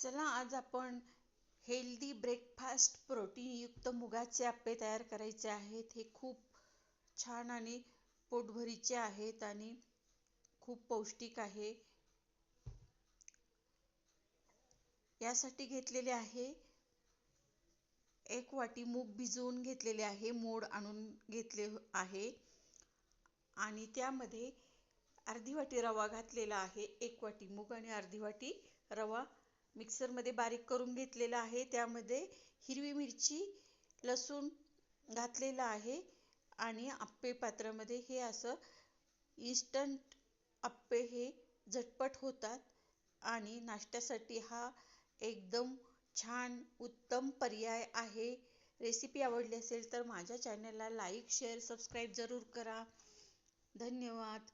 चला आज आपण हेल्दी ब्रेकफास्ट प्रोटीनयुक्त मुगाचे आप्पे तयार करायचे आहेत. हे खूप छान आणि पोटभरीचे आहेत आणि खूप पौष्टिक आहे. यासाठी घेतलेले आहे एक वाटी मूग भिजवून घेतलेले आहे मोड आणून घेतले आहे. आणि त्यामध्ये अर्धी वाटी रवा घातलेला आहे एक वाटी मूग आणि अर्धी वाटी रवा मिक्सरमध्ये बारीक करून घेतलेला आहे. त्यामध्ये हिरवी मिरची लसूण घातलेला आहे आणि आप्पे पात्रामध्ये. हे असं इन्स्टंट आप्पे हे झटपट होतात आणि नाश्त्यासाठी हा एकदम छान उत्तम पर्याय आहे. रेसिपी आवडली असेल तर माझ्या चॅनलला लाईक शेअर सबस्क्राईब जरूर करा. धन्यवाद.